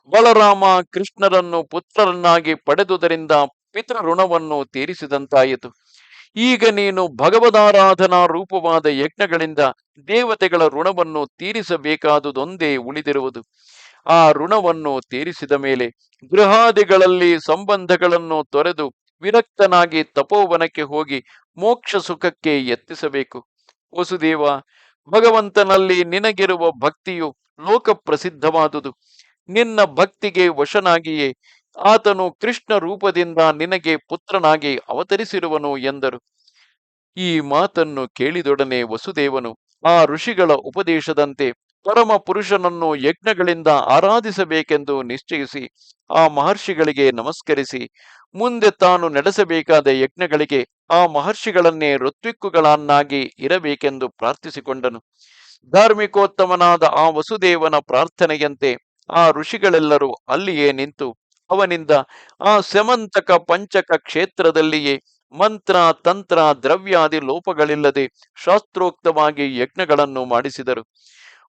ಬಲರಾಮ ಕೃಷ್ಣರನ್ನು ಪುತ್ರರನ್ನಾಗಿ ಪಡೆದುದರಿಂದ ಪಿತೃ ಋಣವನ್ನು ತೀರಿಸಿದಂತಾಯಿತು. ಈಗ ನೀನು ಭಗವದಾರಾಧನಾ ರೂಪವಾದ ಯಜ್ಞಗಳಿಂದ ದೇವತೆಗಳ ಋಣವನ್ನು ತೀರಿಸಬೇಕಾದುದೊಂದೇ ಉಳಿದಿರುವುದು. ಆ ಋಣವನ್ನು ತೀರಿಸಿದ ಮೇಲೆ ಗೃಹಾದಿಗಳಲ್ಲಿ ಸಂಬಂಧಗಳನ್ನು ತೊರೆದು ವಿರಕ್ತನಾಗಿ ತಪೋವನಕ್ಕೆ ಹೋಗಿ ಮೋಕ್ಷ ಸುಖಕ್ಕೆ ಯತ್ನಿಸಬೇಕು. ವಸುದೇವ, ಭಗವಂತನಲ್ಲಿ ನಿನಗಿರುವ ಭಕ್ತಿಯು ಲೋಕ ಪ್ರಸಿದ್ಧವಾದುದು ನಿನ್ನ ಭಕ್ತಿಗೆ ವಶನಾಗಿಯೇ ಆತನು ಕೃಷ್ಣ ರೂಪದಿಂದ ನಿನಗೆ ಪುತ್ರನಾಗಿ ಅವತರಿಸಿರುವನು ಎಂದರು. ಈ ಮಾತನ್ನು ಕೇಳಿದೊಡನೆ ವಸುದೇವನು ಆ ಋಷಿಗಳ ಉಪದೇಶದಂತೆ ಪರಮ ಪುರುಷನನ್ನು ಯಜ್ಞಗಳಿಂದ ಆರಾಧಿಸಬೇಕೆಂದು ನಿಶ್ಚಯಿಸಿ ಆ ಮಹರ್ಷಿಗಳಿಗೆ ನಮಸ್ಕರಿಸಿ, ಮುಂದೆ ತಾನು ನಡೆಸಬೇಕಾದ ಯಜ್ಞಗಳಿಗೆ ಆ ಮಹರ್ಷಿಗಳನ್ನೇ ಋತ್ವಿಕ್ಕುಗಳನ್ನಾಗಿ ಇರಬೇಕೆಂದು ಪ್ರಾರ್ಥಿಸಿಕೊಂಡನು. ಧಾರ್ಮಿಕೋತ್ತಮನಾದ ಆ ವಸುದೇವನ ಪ್ರಾರ್ಥನೆಯಂತೆ ಆ ಋಷಿಗಳೆಲ್ಲರೂ ಅಲ್ಲಿಯೇ ನಿಂತು ಅವನಿಂದ ಆ ಸೆಮಂತಕ ಪಂಚಕ ಕ್ಷೇತ್ರದಲ್ಲಿಯೇ ಮಂತ್ರ, ತಂತ್ರ, ದ್ರವ್ಯಾದಿ ಲೋಪಗಳಿಲ್ಲದೆ ಶಾಸ್ತ್ರೋಕ್ತವಾಗಿ ಯಜ್ಞಗಳನ್ನು ಮಾಡಿಸಿದರು.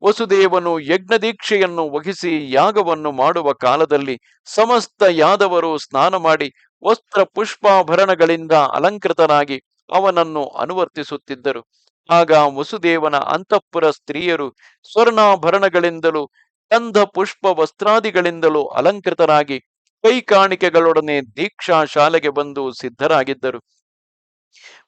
ವಸುದೇವನು ಯಜ್ಞದೀಕ್ಷೆಯನ್ನು ವಹಿಸಿ ಯಾಗವನ್ನು ಮಾಡುವ ಕಾಲದಲ್ಲಿ ಸಮಸ್ತ ಯಾದವರು ಸ್ನಾನ ಮಾಡಿ ವಸ್ತ್ರ ಪುಷ್ಪಾಭರಣಗಳಿಂದ ಅಲಂಕೃತನಾಗಿ ಅವನನ್ನು ಅನುವರ್ತಿಸುತ್ತಿದ್ದರು. ಆಗ ವಸುದೇವನ ಅಂತಃಪುರ ಸ್ತ್ರೀಯರು ಸ್ವರ್ಣಾಭರಣಗಳಿಂದಲೂ ಕಂಧ ಪುಷ್ಪ ವಸ್ತ್ರಾದಿಗಳಿಂದಲೂ ಅಲಂಕೃತರಾಗಿ ಕೈ ಕಾಣಿಕೆಗಳೊಡನೆ ದೀಕ್ಷಾ ಶಾಲೆಗೆ ಬಂದು ಸಿದ್ಧರಾಗಿದ್ದರು.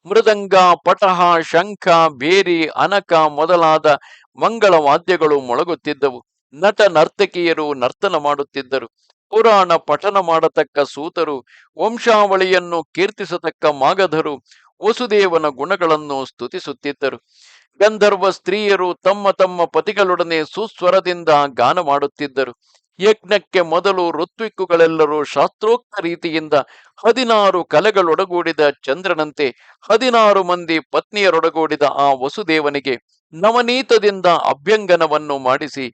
ಮೃದಂಗ, ಪಟಹ, ಶಂಖ, ಬೇರಿ, ಅನಕ ಮೊದಲಾದ ಮಂಗಳ ವಾದ್ಯಗಳು ಮೊಳಗುತ್ತಿದ್ದವು. ನಟ ನರ್ತಕಿಯರು ನರ್ತನ ಮಾಡುತ್ತಿದ್ದರು. ಪುರಾಣ ಪಠನ ಮಾಡತಕ್ಕ ಸೂತರು, ವಂಶಾವಳಿಯನ್ನು ಕೀರ್ತಿಸತಕ್ಕ ಮಾಗಧರು, ವಸುದೇವನ ಗುಣಗಳನ್ನು ಸ್ತುತಿಸುತ್ತಿದ್ದರು. ಗಂಧರ್ವ ಸ್ತ್ರೀಯರು ತಮ್ಮ ತಮ್ಮ ಪತಿಗಳೊಡನೆ ಸುಸ್ವರದಿಂದ ಗಾನ ಮಾಡುತ್ತಿದ್ದರು. ಯಜ್ಞಕ್ಕೆ ಮೊದಲು ಋತ್ವಿಕ್ಕುಗಳೆಲ್ಲರೂ ಶಾಸ್ತ್ರೋಕ್ತ ರೀತಿಯಿಂದ ಹದಿನಾರು ಕಲೆಗಳೊಡಗೂಡಿದ ಚಂದ್ರನಂತೆ ಹದಿನಾರು ಮಂದಿ ಪತ್ನಿಯರೊಡಗೂಡಿದ ಆ ವಸುದೇವನಿಗೆ ನವನೀತದಿಂದ ಅಭ್ಯಂಗನವನ್ನು ಮಾಡಿಸಿ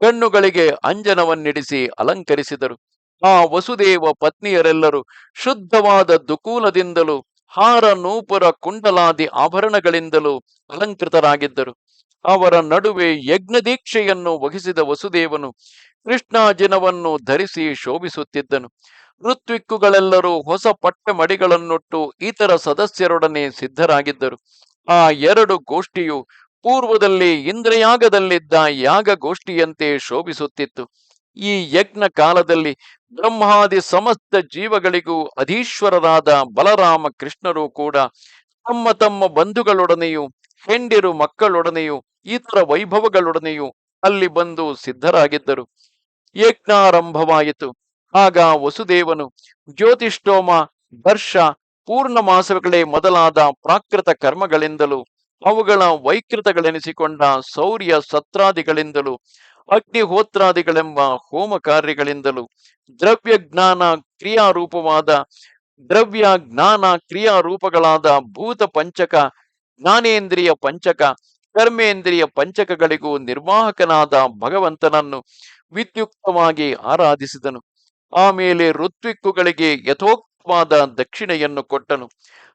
ಕಣ್ಣುಗಳಿಗೆ ಅಂಜನವನ್ನಿಡಿಸಿ ಅಲಂಕರಿಸಿದರು. ಆ ವಸುದೇವ ಪತ್ನಿಯರೆಲ್ಲರೂ ಶುದ್ಧವಾದ ದುಕೂಲದಿಂದಲೂ ಹಾರ ನೂಪುರ ಕುಂಡಲಾದಿ ಆಭರಣಗಳಿಂದಲೂ ಅಲಂಕೃತರಾಗಿದ್ದರು. ಅವರ ನಡುವೆ ಯಜ್ಞ ದೀಕ್ಷೆಯನ್ನು ವಹಿಸಿದ ವಸುದೇವನು ಕೃಷ್ಣಾಜಿನವನ್ನು ಧರಿಸಿ ಶೋಭಿಸುತ್ತಿದ್ದನು. ಋತ್ವಿಕ್ಕುಗಳೆಲ್ಲರೂ ಹೊಸ ಪಟ್ಟೆ ಮಡಿಗಳನ್ನುಟ್ಟು ಇತರ ಸದಸ್ಯರೊಡನೆ ಸಿದ್ಧರಾಗಿದ್ದರು. ಆ ಎರಡು ಗೋಷ್ಠಿಯು ಪೂರ್ವದಲ್ಲಿ ಇಂದ್ರಯಾಗದಲ್ಲಿದ್ದ ಯಾಗ ಗೋಷ್ಠಿಯಂತೆ ಶೋಭಿಸುತ್ತಿತ್ತು. ಈ ಯಜ್ಞ ಕಾಲದಲ್ಲಿ ಬ್ರಹ್ಮಾದಿ ಸಮಸ್ತ ಜೀವಗಳಿಗೂ ಅಧೀಶ್ವರರಾದ ಬಲರಾಮ ಕೃಷ್ಣರು ಕೂಡ ತಮ್ಮ ತಮ್ಮ ಬಂಧುಗಳೊಡನೆಯೂ, ಹೆಂಡಿರು ಮಕ್ಕಳೊಡನೆಯೂ ಇತರ ವೈಭವಗಳೊಡನೆಯೂ ಅಲ್ಲಿ ಬಂದು ಸಿದ್ಧರಾಗಿದ್ದರು. ಯಜ್ಞಾರಂಭವಾಯಿತು. ಆಗ ವಸುದೇವನು ಜ್ಯೋತಿಷ್ಠೋಮ ವರ್ಷ ಪೂರ್ಣಮಾಸಗಳೇ ಮೊದಲಾದ ಪ್ರಾಕೃತ ಕರ್ಮಗಳಿಂದಲೂ, ಅವುಗಳ ವೈಕೃತಗಳೆನಿಸಿಕೊಂಡ ಸೌರ್ಯ ಸತ್ರಾದಿಗಳಿಂದಲೂ, ಅಗ್ನಿಹೋತ್ರಾದಿಗಳೆಂಬ ಹೋಮ ಕಾರ್ಯಗಳಿಂದಲೂ ದ್ರವ್ಯ ಜ್ಞಾನ ಕ್ರಿಯಾರೂಪವಾದ ದ್ರವ್ಯ ಜ್ಞಾನ ಕ್ರಿಯಾರೂಪಗಳಾದ ಭೂತ ಪಂಚಕ ಜ್ಞಾನೇಂದ್ರಿಯ ಪಂಚಕ ಕರ್ಮೇಂದ್ರಿಯ ಪಂಚಕಗಳಿಗೂ ನಿರ್ವಾಹಕನಾದ ಭಗವಂತನನ್ನು ವಿದ್ಯುಕ್ತವಾಗಿ ಆರಾಧಿಸಿದನು. ಆಮೇಲೆ ಋತ್ವಿಕ್ಕುಗಳಿಗೆ ಯಥೋಕ್ತವಾದ ದಕ್ಷಿಣೆಯನ್ನು ಕೊಟ್ಟನು.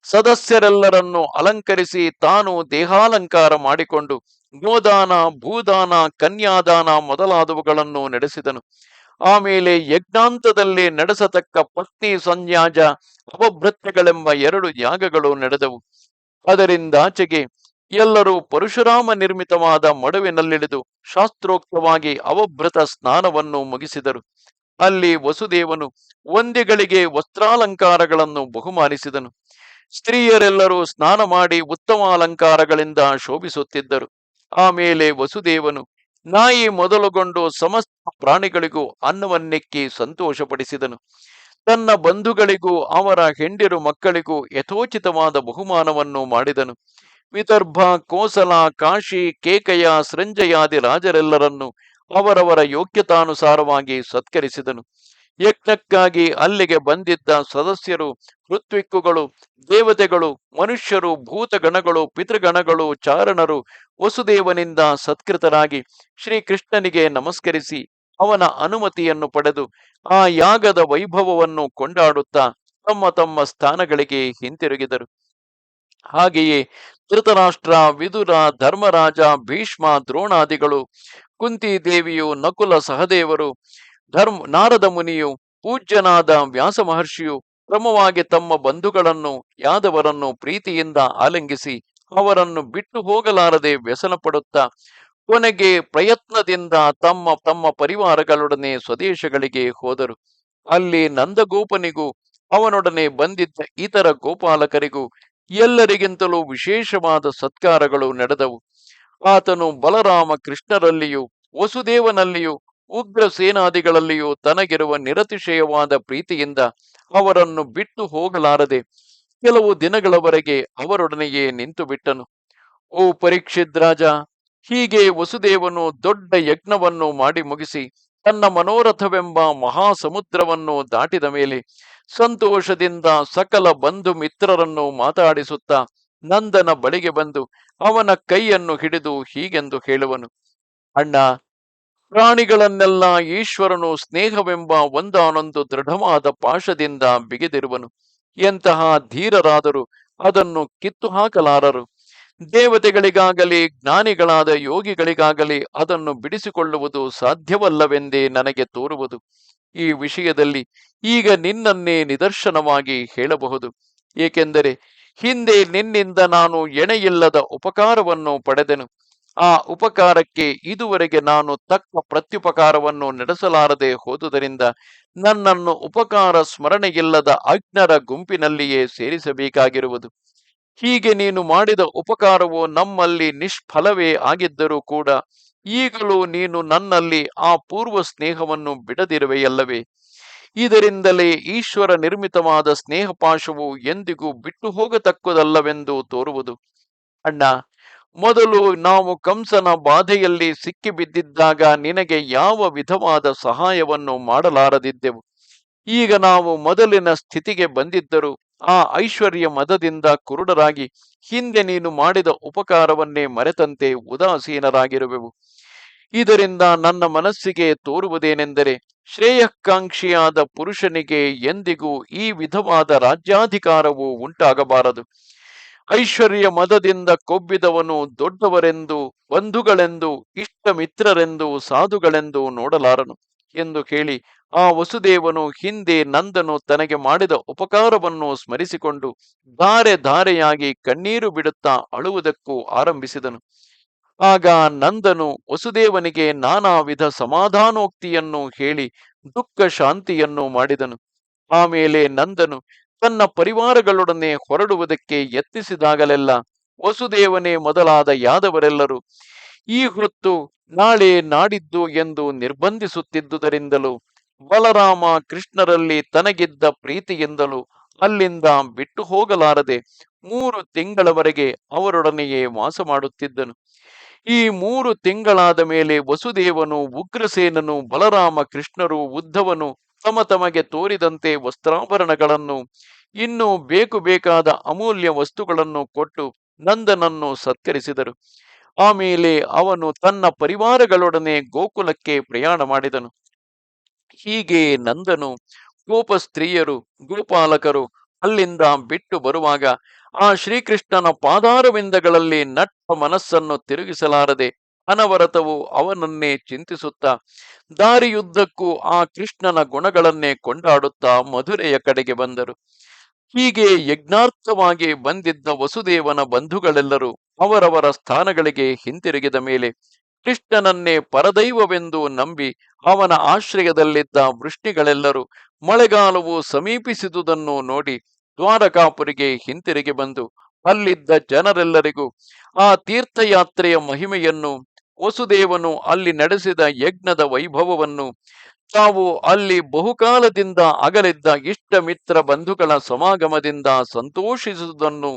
ಸದಸ್ಯರೆಲ್ಲರನ್ನು ಅಲಂಕರಿಸಿ ತಾನು ದೇಹಾಲಂಕಾರ ಮಾಡಿಕೊಂಡು ಗೋದಾನ, ಭೂದಾನ, ಕನ್ಯಾದಾನ ಮೊದಲಾದವುಗಳನ್ನು ನಡೆಸಿದನು. ಆಮೇಲೆ ಯಜ್ಞಾಂತದಲ್ಲಿ ನಡೆಸತಕ್ಕ ಪತ್ನಿ ಸಂನ್ಯಾಜ ಅಪಭೃತ್ಯಗಳೆಂಬ ಎರಡು ಯಾಗಗಳು ನಡೆದವು. ಅದರಿಂದಾಚೆಗೆ ಎಲ್ಲರೂ ಪರಶುರಾಮ ನಿರ್ಮಿತವಾದ ಮಡುವಿನಲ್ಲಿಳಿದು ಶಾಸ್ತ್ರೋಕ್ತವಾಗಿ ಅವಭೃತ ಸ್ನಾನವನ್ನು ಮುಗಿಸಿದರು. ಅಲ್ಲಿ ವಸುದೇವನು ಒಂದಿಗಳಿಗೆ ವಸ್ತ್ರಾಲಂಕಾರಗಳನ್ನು ಬಹುಮಾನಿಸಿದನು. ಸ್ತ್ರೀಯರೆಲ್ಲರೂ ಸ್ನಾನ ಮಾಡಿ ಉತ್ತಮ ಅಲಂಕಾರಗಳಿಂದ ಶೋಭಿಸುತ್ತಿದ್ದರು ಆಮೇಲೆ ವಸುದೇವನು, ನಾಯಿ ಮೊದಲುಗೊಂಡು ಸಮಸ್ತ ಪ್ರಾಣಿಗಳಿಗೂ ಅನ್ನವನ್ನೆಕ್ಕಿ ಸಂತೋಷಪಡಿಸಿದನು. ತನ್ನ ಬಂಧುಗಳಿಗೂ ಅವರ ಹೆಂಡಿರು ಮಕ್ಕಳಿಗೂ ಯಥೋಚಿತವಾದ ಬಹುಮಾನವನ್ನು ಮಾಡಿದನು. ವಿದರ್ಭ, ಕೋಸಲ, ಕಾಶಿ, ಕೇಕಯ, ಸೃಂಜಯಾದಿ ರಾಜರೆಲ್ಲರನ್ನು ಅವರವರ ಯೋಗ್ಯತಾನುಸಾರವಾಗಿ ಸತ್ಕರಿಸಿದನು. ಯಜ್ಞಕ್ಕಾಗಿ ಅಲ್ಲಿಗೆ ಬಂದಿದ್ದ ಸದಸ್ಯರು, ಋತ್ವಿಕ್ಕುಗಳು, ದೇವತೆಗಳು, ಮನುಷ್ಯರು, ಭೂತಗಣಗಳು, ಪಿತೃಗಣಗಳು, ಚಾರಣರು, ವಸುದೇವನಿಂದ ಸತ್ಕೃತರಾಗಿ ಶ್ರೀಕೃಷ್ಣನಿಗೆ ನಮಸ್ಕರಿಸಿ ಅವನ ಅನುಮತಿಯನ್ನು ಪಡೆದು ಆ ಯಾಗದ ವೈಭವವನ್ನು ಕೊಂಡಾಡುತ್ತಾ ತಮ್ಮ ತಮ್ಮ ಸ್ಥಾನಗಳಿಗೆ ಹಿಂತಿರುಗಿದರು. ಹಾಗೆಯೇ ಧೃತರಾಷ್ಟ್ರ, ವಿದುರ, ಧರ್ಮರಾಜ, ಭೀಷ್ಮ, ದ್ರೋಣಾದಿಗಳು, ಕುಂತಿ ದೇವಿಯು, ನಕುಲ ಸಹದೇವರು, ಧರ್ಮ, ನಾರದ ಮುನಿಯು, ಪೂಜ್ಯನಾದ ವ್ಯಾಸ ಮಹರ್ಷಿಯು ಕ್ರಮವಾಗಿ ತಮ್ಮ ಬಂಧುಗಳನ್ನು, ಯಾದವರನ್ನು ಪ್ರೀತಿಯಿಂದ ಆಲಂಗಿಸಿ ಅವರನ್ನು ಬಿಟ್ಟು ಹೋಗಲಾರದೆ ವ್ಯಸನ ಪಡುತ್ತಾ ಕೊನೆಗೆ ಪ್ರಯತ್ನದಿಂದ ತಮ್ಮ ತಮ್ಮ ಪರಿವಾರಗಳೊಡನೆ ಸ್ವದೇಶಗಳಿಗೆ ಹೋದರು. ಅಲ್ಲಿ ನಂದಗೋಪನಿಗೂ ಅವನೊಡನೆ ಬಂದಿದ್ದ ಇತರ ಗೋಪಾಲಕರಿಗೂ ಎಲ್ಲರಿಗಿಂತಲೂ ವಿಶೇಷವಾದ ಸತ್ಕಾರಗಳು ನಡೆದವು. ಆತನು ಬಲರಾಮ ಕೃಷ್ಣರಲ್ಲಿಯೂ, ವಸುದೇವನಲ್ಲಿಯೂ, ಉಗ್ರ ಸೇನಾದಿಗಳಲ್ಲಿಯೂ ತನಗಿರುವ ನಿರತಿಶಯವಾದ ಪ್ರೀತಿಯಿಂದ ಅವರನ್ನು ಬಿಟ್ಟು ಹೋಗಲಾರದೆ, ಕೆಲವು ದಿನಗಳವರೆಗೆ ಅವರೊಡನೆಯೇ ನಿಂತು ಬಿಟ್ಟನು ಓ ಪರೀಕ್ಷಿತ್ ರಾಜ, ಹೀಗೆ ವಸುದೇವನು ದೊಡ್ಡ ಯಜ್ಞವನ್ನು ಮಾಡಿ ಮುಗಿಸಿ, ತನ್ನ ಮನೋರಥವೆಂಬ ಮಹಾಸಮುದ್ರವನ್ನು ದಾಟಿದ ಮೇಲೆ ಸಂತೋಷದಿಂದ ಸಕಲ ಬಂಧು ಮಿತ್ರರನ್ನು ಮಾತಾಡಿಸುತ್ತಾ ನಂದನ ಬಳಿಗೆ ಬಂದು ಅವನ ಕೈಯನ್ನು ಹಿಡಿದು ಹೀಗೆಂದು ಹೇಳುವನು. ಅಣ್ಣ, ಪ್ರಾಣಿಗಳನ್ನೆಲ್ಲ ಈಶ್ವರನು ಸ್ನೇಹವೆಂಬ ಒಂದಾನೊಂದು ದೃಢವಾದ ಪಾಶದಿಂದ ಬಿಗಿದಿರುವನು. ಎಂತಹ ಧೀರರಾದರೂ ಅದನ್ನು ಕಿತ್ತು ಹಾಕಲಾರರು ದೇವತೆಗಳಿಗಾಗಲಿ, ಜ್ಞಾನಿಗಳಾದ ಯೋಗಿಗಳಿಗಾಗಲಿ ಅದನ್ನು ಬಿಡಿಸಿಕೊಳ್ಳುವುದು ಸಾಧ್ಯವಲ್ಲವೆಂದೇ ನನಗೆ ತೋರುವುದು. ಈ ವಿಷಯದಲ್ಲಿ ಈಗ ನಿನ್ನನ್ನೇ ನಿದರ್ಶನವಾಗಿ ಹೇಳಬಹುದು. ಏಕೆಂದರೆ ಹಿಂದೆ ನಿನ್ನಿಂದ ನಾನು ಎಣೆಯಿಲ್ಲದ ಉಪಕಾರವನ್ನು ಪಡೆದೆನು. ಆ ಉಪಕಾರಕ್ಕೆ ಇದುವರೆಗೆ ನಾನು ತಕ್ಕ ಪ್ರತ್ಯುಪಕಾರವನ್ನು ನಡೆಸಲಾರದೆ ಹೋದುದರಿಂದ ನನ್ನನ್ನು ಉಪಕಾರ ಸ್ಮರಣೆಯಿಲ್ಲದ ಅಜ್ಞರ ಗುಂಪಿನಲ್ಲಿಯೇ ಸೇರಿಸಬೇಕಾಗಿರುವುದು. ಹೀಗೆ ನೀನು ಮಾಡಿದ ಉಪಕಾರವು ನಮ್ಮಲ್ಲಿ ನಿಷ್ಫಲವೇ ಆಗಿದ್ದರೂ ಕೂಡ ಈಗಲೂ ನೀನು ನನ್ನಲ್ಲಿ ಆ ಪೂರ್ವ ಸ್ನೇಹವನ್ನು ಬಿಡದಿರುವೆಯಲ್ಲವೇ? ಇದರಿಂದಲೇ ಈಶ್ವರ ನಿರ್ಮಿತವಾದ ಸ್ನೇಹಪಾಶವು ಎಂದಿಗೂ ಬಿಟ್ಟು ಹೋಗತಕ್ಕದಲ್ಲವೆಂದು ತೋರುವುದು. ಅಣ್ಣ, ಮೊದಲು ನಾವು ಕಂಸನ ಬಾಧೆಯಲ್ಲಿ ಸಿಕ್ಕಿಬಿದ್ದಿದ್ದಾಗ ನಿನಗೆ ಯಾವ ವಿಧವಾದ ಸಹಾಯವನ್ನು ಮಾಡಲಾರದಿದ್ದೆವು? ಈಗ ನಾವು ಮೊದಲಿನ ಸ್ಥಿತಿಗೆ ಬಂದಿದ್ದರೂ ಆ ಐಶ್ವರ್ಯ ಮದದಿಂದ ಕುರುಡರಾಗಿ ಹಿಂದೆ ನೀನು ಮಾಡಿದ ಉಪಕಾರವನ್ನೇ ಮರೆತಂತೆ ಉದಾಸೀನರಾಗಿರುವೆವು. ಇದರಿಂದ ನನ್ನ ಮನಸ್ಸಿಗೆ ತೋರುವುದೇನೆಂದರೆ ಶ್ರೇಯಕಾಂಕ್ಷಿಯಾದ ಪುರುಷನಿಗೆ ಎಂದಿಗೂ ಈ ವಿಧವಾದ ರಾಜ್ಯಾಧಿಕಾರವು ಉಂಟಾಗಬಾರದು. ಐಶ್ವರ್ಯ ಮದದಿಂದ ಕೊಬ್ಬಿದವನು ದೊಡ್ಡವರೆಂದು, ಬಂಧುಗಳೆಂದು ಇಷ್ಟ ಮಿತ್ರರೆಂದು ಸಾಧುಗಳೆಂದು ನೋಡಲಾರನು. ಎಂದು ಕೇಳಿ, ಆ ವಸುದೇವನು ಹಿಂದೆ ನಂದನು ತನಗೆ ಮಾಡಿದ ಉಪಕಾರವನ್ನು ಸ್ಮರಿಸಿಕೊಂಡು ಧಾರೆ ಧಾರೆಯಾಗಿ ಕಣ್ಣೀರು ಬಿಡುತ್ತಾ ಅಳುವುದಕ್ಕೂ ಆರಂಭಿಸಿದನು. ಆಗ ನಂದನು ವಸುದೇವನಿಗೆ ನಾನಾ ವಿಧ ಸಮಾಧಾನೋಕ್ತಿಯನ್ನು ಹೇಳಿ ದುಃಖ ಶಾಂತಿಯನ್ನು ಮಾಡಿದನು. ಆಮೇಲೆ ನಂದನು ತನ್ನ ಪರಿವಾರಗಳೊಡನೆ ಹೊರಡುವುದಕ್ಕೆ ಯತ್ನಿಸಿದಾಗಲೆಲ್ಲ ವಸುದೇವನೇ ಮೊದಲಾದ ಯಾದವರೆಲ್ಲರೂ ಈ ಹೊತ್ತು ನಾಳೆ ನಾಡಿದ್ದು ಎಂದು ನಿರ್ಬಂಧಿಸುತ್ತಿದ್ದುದರಿಂದಲೂ ಬಲರಾಮ ಕೃಷ್ಣರಲ್ಲಿ ತನಗಿದ್ದ ಪ್ರೀತಿಯಿಂದಲೂ ಅಲ್ಲಿಂದ ಬಿಟ್ಟು ಹೋಗಲಾರದೆ ಮೂರು ತಿಂಗಳವರೆಗೆ ಅವರೊಡನೆಯೇ ವಾಸ ಮಾಡುತ್ತಿದ್ದನು. ಈ ಮೂರು ತಿಂಗಳಾದ ಮೇಲೆ ವಸುದೇವನು, ಉಗ್ರಸೇನನು, ಬಲರಾಮ ಕೃಷ್ಣರು, ಉದ್ಧವನು ತಮ ತಮಗೆ ತೋರಿದಂತೆ ವಸ್ತ್ರಾಭರಣಗಳನ್ನು, ಇನ್ನೂ ಬೇಕು ಬೇಕಾದ ಅಮೂಲ್ಯ ವಸ್ತುಗಳನ್ನು ಕೊಟ್ಟು ನಂದನನ್ನು ಸತ್ಕರಿಸಿದರು. ಆಮೇಲೆ ಅವನು ತನ್ನ ಪರಿವಾರಗಳೊಡನೆ ಗೋಕುಲಕ್ಕೆ ಪ್ರಯಾಣ ಮಾಡಿದನು. ಹೀಗೆ ನಂದನು ಗೋಪ ಸ್ತ್ರೀಯರು ಗೋಪಾಲಕರು ಅಲ್ಲಿಂದ ಬಿಟ್ಟು ಬರುವಾಗ ಆ ಶ್ರೀಕೃಷ್ಣನ ಪಾದಾರವಿಂದಗಳಲ್ಲಿ ನಟ್ಟ ಮನಸ್ಸನ್ನು ತಿರುಗಿಸಲಾರದೆ ಅನವರತವು ಅವನನ್ನೇ ಚಿಂತಿಸುತ್ತಾ ದಾರಿಯುದ್ದಕ್ಕೂ ಆ ಕೃಷ್ಣನ ಗುಣಗಳನ್ನೇ ಕೊಂಡಾಡುತ್ತಾ ಮಧುರೆಯ ಕಡೆಗೆ ಬಂದರು. ಹೀಗೆ ಯಜ್ಞಾರ್ಥವಾಗಿ ಬಂದಿದ್ದ ವಸುದೇವನ ಬಂಧುಗಳೆಲ್ಲರೂ ಅವರವರ ಸ್ಥಾನಗಳಿಗೆ ಹಿಂತಿರುಗಿದ ಮೇಲೆ ಕೃಷ್ಣನನ್ನೇ ಪರದೈವವೆಂದು ನಂಬಿ ಅವನ ಆಶ್ರಯದಲ್ಲಿದ್ದ ವೃಷ್ಟಿಗಳೆಲ್ಲರೂ ಮಳೆಗಾಲವು ಸಮೀಪಿಸಿದುದನ್ನು ನೋಡಿ ದ್ವಾರಕಾಪುರಿಗೆ ಹಿಂತಿರುಗಿ ಬಂದು ಅಲ್ಲಿದ್ದ ಜನರೆಲ್ಲರಿಗೂ ಆ ತೀರ್ಥಯಾತ್ರೆಯ ಮಹಿಮೆಯನ್ನು ವಸುದೇವನು ಅಲ್ಲಿ ನಡೆಸಿದ ಯಜ್ಞದ ವೈಭವವನ್ನು ತಾವು ಅಲ್ಲಿ ಬಹುಕಾಲದಿಂದ ಅಗಲಿದ್ದ ಇಷ್ಟ ಮಿತ್ರ ಬಂಧುಗಳ ಸಮಾಗಮದಿಂದ ಸಂತೋಷಿಸುವುದನ್ನು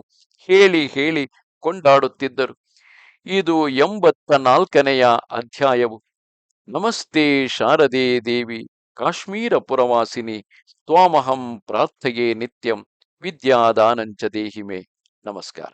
ಹೇಳಿ ಹೇಳಿ ಕೊಂಡಾಡುತ್ತಿದ್ದರು. ಇದು ಎಂಬತ್ತ ನಾಲ್ಕನೆಯ ಅಧ್ಯಾಯವು. ನಮಸ್ತೆ ಶಾರದೆ ದೇವಿ, ಕಾಶ್ಮೀರ ಪುರವಾಸಿನಿ, ತ್ವಾಮಹಂ ಪ್ರಾರ್ಥೆಯೇ ನಿತ್ಯಂ, ವಿದ್ಯಾದಾನಂಚ ದೇಹಿಮೆ. ನಮಸ್ಕಾರ.